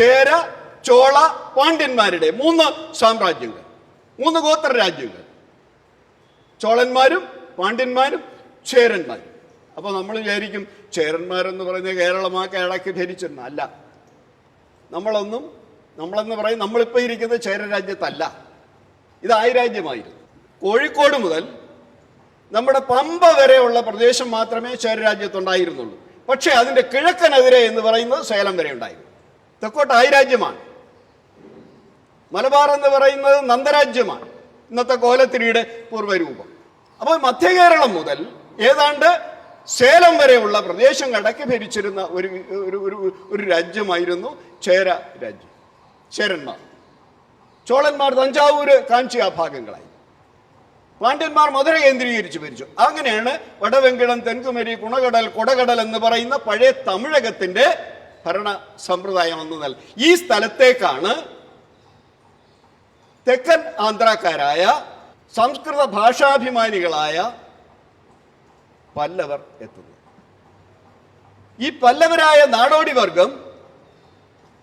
ചേര ചോള പാണ്ഡ്യന്മാരുടെ മൂന്ന് സാമ്രാജ്യങ്ങൾ മൂന്ന് ഗോത്ര രാജ്യങ്ങൾ. ചോളന്മാരും പാണ്ഡ്യന്മാരും ചേരന്മാരും. അപ്പോൾ നമ്മൾ വിചാരിക്കും ചേരന്മാരെന്ന് പറയുന്നത് കേരളമാ കേരളയ്ക്ക് ധരിച്ചിരുന്ന അല്ല. നമ്മളൊന്നും നമ്മളെന്ന് പറയും നമ്മളിപ്പോൾ ഇരിക്കുന്നത് ചേര രാജ്യത്തല്ല ഇത് ആയിരാജ്യമായിരുന്നു. കോഴിക്കോട് മുതൽ നമ്മുടെ പമ്പ വരെയുള്ള പ്രദേശം മാത്രമേ ചേര രാജ്യത്തുണ്ടായിരുന്നുള്ളൂ പക്ഷേ അതിന്റെ കിഴക്കനെതിരെ എന്ന് പറയുന്നത് സേലം വരെ ഉണ്ടായിരുന്നു. തെക്കോട്ട് ആയിരാജ്യമാണ് മലബാർ എന്ന് പറയുന്നത് നന്ദരാജ്യമാണ്. ഇന്നത്തെ കോലത്തിരിയുടെ പൂർവരൂപം. അപ്പോൾ മധ്യകേരളം മുതൽ ഏതാണ്ട് സേലം വരെയുള്ള പ്രദേശങ്ങളടക്കി ഭരിച്ചിരുന്ന ഒരു ഒരു ഒരു ഒരു രാജ്യമായിരുന്നു ചേര രാജ്യം. ചേരന്മാർ. ചോളന്മാർ തഞ്ചാവൂര് കാഞ്ചി ആ ഭാഗങ്ങളായി. പാണ്ഡ്യന്മാർ മധുര കേന്ദ്രീകരിച്ച് ഭരിച്ചു. അങ്ങനെയാണ് വടവെങ്കിടം തെൻകുമരി കുണകടൽ കൊടകടൽ എന്ന് പറയുന്ന പഴയ തമിഴകത്തിന്റെ ഭരണ സമ്പ്രദായം എന്ന് നൽ ഈ സ്ഥലത്തേക്കാണ് തെക്കൻ ആന്ധ്രാക്കാരായ സംസ്കൃത ഭാഷാഭിമാനികളായ പല്ലവർ എത്തുന്നത്. ഈ പല്ലവരായ നാടോടി വർഗം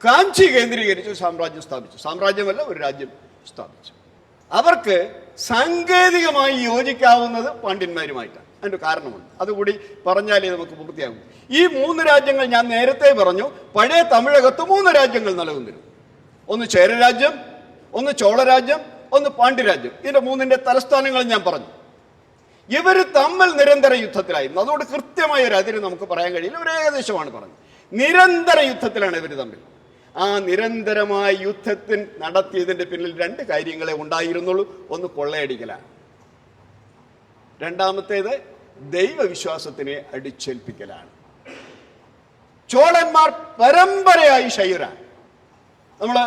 കാഞ്ചി കേന്ദ്രീകരിച്ച് സാമ്രാജ്യം സ്ഥാപിച്ചു. സാമ്രാജ്യമല്ല ഒരു രാജ്യം സ്ഥാപിച്ചു. അവർക്ക് സാങ്കേതികമായി യോജിക്കാവുന്നത് പാണ്ഡ്യന്മാരുമായിട്ടാണ്. അതിന്റെ കാരണമുണ്ട്. അതുകൂടി പറഞ്ഞാലേ നമുക്ക് പൂർത്തിയാകും. ഈ മൂന്ന് രാജ്യങ്ങൾ ഞാൻ നേരത്തെ പറഞ്ഞു പഴയ തമിഴകത്ത് മൂന്ന് രാജ്യങ്ങൾ നിലനിന്നിരുന്നു. ഒന്ന് ചേരരാജ്യം ഒന്ന് ചോളരാജ്യം ഒന്ന് പാണ്ഡ്യരാജ്യം. ഇതിന്റെ മൂന്നിന്റെ തലസ്ഥാനങ്ങൾ ഞാൻ പറഞ്ഞു. ഇവർ തമ്മിൽ നിരന്തര യുദ്ധത്തിലായിരുന്നു. അതുകൊണ്ട് കൃത്യമായ ഒരു അതിര് നമുക്ക് പറയാൻ കഴിയില്ല. ഒരു ഏകദേശമാണ് പറഞ്ഞത്. നിരന്തര യുദ്ധത്തിലാണ് ഇവർ തമ്മിൽ. ആ നിരന്തരമായ യുദ്ധത്തിൽ നടത്തിയതിന്റെ പിന്നിൽ രണ്ട് കാര്യങ്ങളെ ഉണ്ടായിരുന്നുള്ളൂ. ഒന്ന് കൊള്ളയടിക്കലാണ്. രണ്ടാമത്തേത് ദൈവവിശ്വാസത്തിനെ അടിച്ചേൽപ്പിക്കലാണ്. ചോളന്മാർ പരമ്പരയായി ശൈവരാണ് നമ്മൾ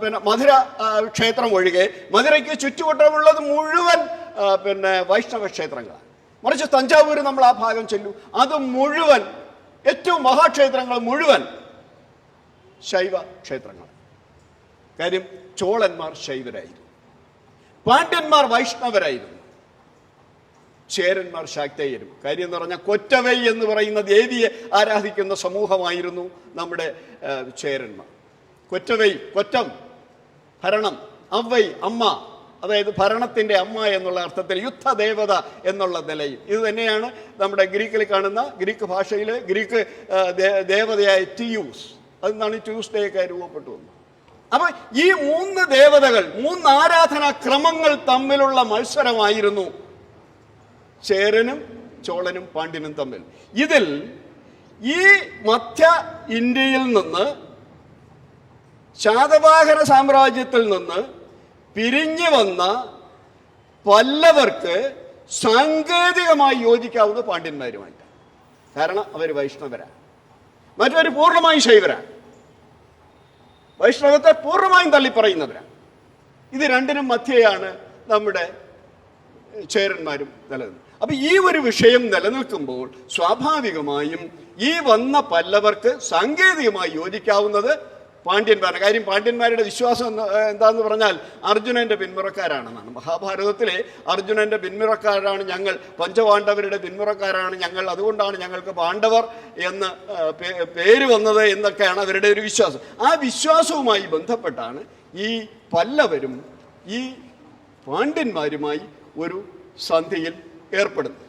പിന്നെ മധുര ക്ഷേത്രം ഒഴികെ മധുരയ്ക്ക് ചുറ്റുവട്ടമുള്ളത് മുഴുവൻ പിന്നെ വൈഷ്ണവ ക്ഷേത്രങ്ങളാണ്. മറിച്ച് തഞ്ചാവൂർ നമ്മൾ ആ ഭാഗം ചെല്ലു. അത് മുഴുവൻ ഏറ്റവും മഹാക്ഷേത്രങ്ങൾ മുഴുവൻ ശൈവ ക്ഷേത്രങ്ങൾ കാര്യം ചോളന്മാർ ശൈവരായിരുന്നു. പാണ്ഡ്യന്മാർ വൈഷ്ണവരായിരുന്നു. ചേരന്മാർ ശാക്തേയരും. കാര്യം എന്ന് പറഞ്ഞാൽ കൊറ്റവൈ എന്ന് പറയുന്ന ദേവിയെ ആരാധിക്കുന്ന സമൂഹമായിരുന്നു നമ്മുടെ ചേരന്മാർ. കൊറ്റവൈ കൊറ്റം ഭരണം അവൈ അമ്മ അതായത് ഭരണത്തിന്റെ അമ്മ എന്നുള്ള അർത്ഥത്തിൽ യുദ്ധദേവത എന്നുള്ള നിലയിൽ. ഇത് തന്നെയാണ് നമ്മുടെ ഗ്രീക്കിൽ കാണുന്ന ഗ്രീക്ക് ഭാഷയിൽ ഗ്രീക്ക് ദേവതയായ ടിയൂസ് അതെന്നാണ് ട്യൂസ്ഡേ ഒക്കെ രൂപപ്പെട്ടു വന്നത് അപ്പൊ ഈ മൂന്ന് ദേവതകൾ മൂന്ന് ആരാധനാ ക്രമങ്ങൾ തമ്മിലുള്ള മത്സരമായിരുന്നു ചേരനും ചോളനും പാണ്ഡ്യനും തമ്മിൽ. ഇതിൽ ഈ മധ്യ ഇന്ത്യയിൽ നിന്ന് ശാതവാഹന സാമ്രാജ്യത്തിൽ നിന്ന് പിരിഞ്ഞു വന്ന പല്ലവർക്ക് സാങ്കേതികമായി യോജിക്കാവുന്ന പാണ്ഡ്യന്മാരുമായിട്ട്. കാരണം അവർ വൈഷ്ണവരാണ് മറ്റവർ പൂർണമായും ശൈവരാണ് വൈഷ്ണവത്തെ പൂർണമായും തള്ളിപ്പറയുന്നവരാണ് ഇത് രണ്ടിനും മധ്യയാണ് നമ്മുടെ ചേരന്മാരും നിലനിൽക്കുന്നത് അപ്പൊ ഈ ഒരു വിഷയം നിലനിൽക്കുമ്പോൾ സ്വാഭാവികമായും ഈ വന്ന പല്ലവർക്ക് സാങ്കേതികമായി യോജിക്കാവുന്നത് പാണ്ഡ്യന്മാരാണ് കാര്യം. പാണ്ഡ്യന്മാരുടെ വിശ്വാസം എന്താന്ന് പറഞ്ഞാൽ അർജുനന്റെ പിന്മുറക്കാരാണെന്നാണ്. മഹാഭാരതത്തിലെ അർജുനന്റെ പിന്മുറക്കാരാണ് ഞങ്ങൾ പഞ്ചപാണ്ഡവരുടെ പിന്മുറക്കാരാണ് ഞങ്ങൾ. അതുകൊണ്ടാണ് ഞങ്ങൾക്ക് പാണ്ഡവർ എന്ന് പേര് വന്നത് എന്നൊക്കെയാണ് അവരുടെ ഒരു വിശ്വാസം. ആ വിശ്വാസവുമായി ബന്ധപ്പെട്ടാണ് ഈ പല്ലവരും ഈ പാണ്ഡ്യന്മാരുമായി ഒരു സന്ധിയിൽ ഏർപ്പെടുന്നത്